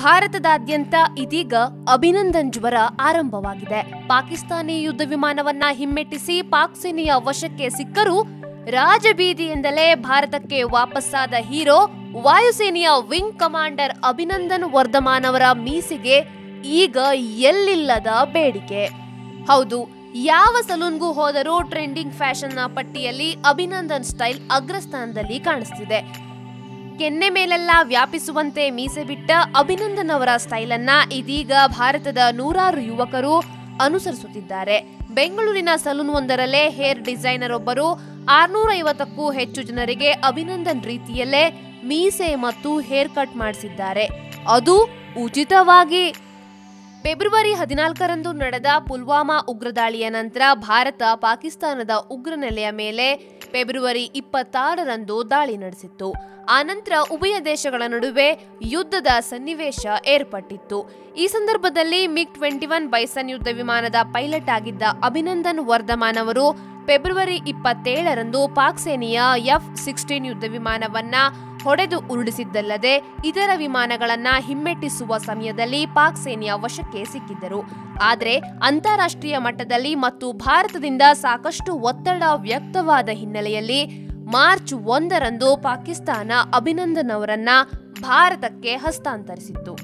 ಭಾರತದಾದ್ಯಂತ ಇದೀಗ ಅಭಿನಂದನ್ ಜ್ವರ ಆರಂಭವಾಗಿದೆ. ಪಾಕಿಸ್ತಾನಿ ಯುದ್ಧ ವಿಮಾನವನ್ನ ಹಿಮ್ಮೆಟ್ಟಿಸಿ ಪಾಕ್ ಸೇನೆಯ ವಶಕ್ಕೆ ಸಿಕ್ಕರೂ ರಾಜಬೀದಿಯಿಂದಲೇ ಭಾರತಕ್ಕೆ ವಾಪಸ್ಸಾದ ಹೀರೋ, ವಾಯುಸೇನೆಯ ವಿಂಗ್ ಕಮಾಂಡರ್ ಅಭಿನಂದನ್ ವರ್ಧಮಾನ್ ಅವರ ಮೀಸೆಗೆ ಈಗ ಎಲ್ಲಿಲ್ಲದ ಬೇಡಿಕೆ. ಹೌದು, ಯಾವ ಸಲೂನ್ಗೂ ಹೋದರೂ ಟ್ರೆಂಡಿಂಗ್ ಫ್ಯಾಷನ್ನ ಪಟ್ಟಿಯಲ್ಲಿ ಅಭಿನಂದನ್ ಸ್ಟೈಲ್ ಅಗ್ರಸ್ಥಾನದಲ್ಲಿ ಕಾಣಿಸ್ತಿದೆ. ಕೆನ್ನೆ ಮೇಲೆಲ್ಲ ವ್ಯಾಪಿಸುವಂತೆ ಮೀಸೆ ಬಿಟ್ಟ ಅಭಿನಂದನ್ ಅವರ ಸ್ಟೈಲ್ ಅನ್ನ ಇದೀಗ ಭಾರತದ ನೂರಾರು ಯುವಕರು ಅನುಸರಿಸುತ್ತಿದ್ದಾರೆ. ಬೆಂಗಳೂರಿನ ಸಲೂನ್ ಒಂದರಲ್ಲೇ ಹೇರ್ ಡಿಸೈನರ್ ಒಬ್ಬರು ಆರ್ನೂರ ಐವತ್ತಕ್ಕೂ ಹೆಚ್ಚು ಜನರಿಗೆ ಅಭಿನಂದನ್ ರೀತಿಯಲ್ಲೇ ಮೀಸೆ ಮತ್ತು ಹೇರ್ ಕಟ್ ಮಾಡಿಸಿದ್ದಾರೆ. ಅದು ಉಚಿತವಾಗಿ. ಫೆಬ್ರವರಿ ಹದಿನಾಲ್ಕರಂದು ನಡೆದ ಪುಲ್ವಾಮಾ ಉಗ್ರ ದಾಳಿಯ ನಂತರ ಭಾರತ ಪಾಕಿಸ್ತಾನದ ಉಗ್ರ ನೆಲೆಯ ಮೇಲೆ ಫೆಬ್ರವರಿ ಇಪ್ಪತ್ತಾರರಂದು ದಾಳಿ ನಡೆಸಿತ್ತು. ಆನಂತರ ಉಭಯ ದೇಶಗಳ ನಡುವೆ ಯುದ್ಧದ ಸನ್ನಿವೇಶ ಏರ್ಪಟ್ಟಿತ್ತು. ಈ ಸಂದರ್ಭದಲ್ಲಿ ಮಿಗ್ ಟ್ವೆಂಟಿ ಒನ್ ಬೈಸನ್ ಯುದ್ಧ ವಿಮಾನದ ಪೈಲಟ್ ಆಗಿದ್ದ ಅಭಿನಂದನ್ ವರ್ಧಮಾನ್ ಅವರು ಫೆಬ್ರವರಿ ಇಪ್ಪತ್ತೇಳರಂದು ಪಾಕ್ ಸೇನೆಯ ಎಫ್ ಸಿಕ್ಸ್ಟೀನ್ ಯುದ್ಧ ವಿಮಾನವನ್ನ ಹೊಡೆದು ಉರುಳಿಸಿದ್ದಲ್ಲದೆ ಇತರ ವಿಮಾನಗಳನ್ನು ಹಿಮ್ಮೆಟ್ಟಿಸುವ ಸಮಯದಲ್ಲಿ ಪಾಕ್ ಸೇನೆಯ ವಶಕ್ಕೆ ಸಿಕ್ಕಿದ್ದರು. ಆದರೆ ಅಂತಾರಾಷ್ಟ್ರೀಯ ಮಟ್ಟದಲ್ಲಿ ಮತ್ತು ಭಾರತದಿಂದ ಸಾಕಷ್ಟು ಒತ್ತಡ ವ್ಯಕ್ತವಾದ ಹಿನ್ನೆಲೆಯಲ್ಲಿ ಮಾರ್ಚ್ ಒಂದರಂದು ಪಾಕಿಸ್ತಾನ ಅಭಿನಂದನ್ ಅವರನ್ನ ಭಾರತಕ್ಕೆ ಹಸ್ತಾಂತರಿಸಿತ್ತು.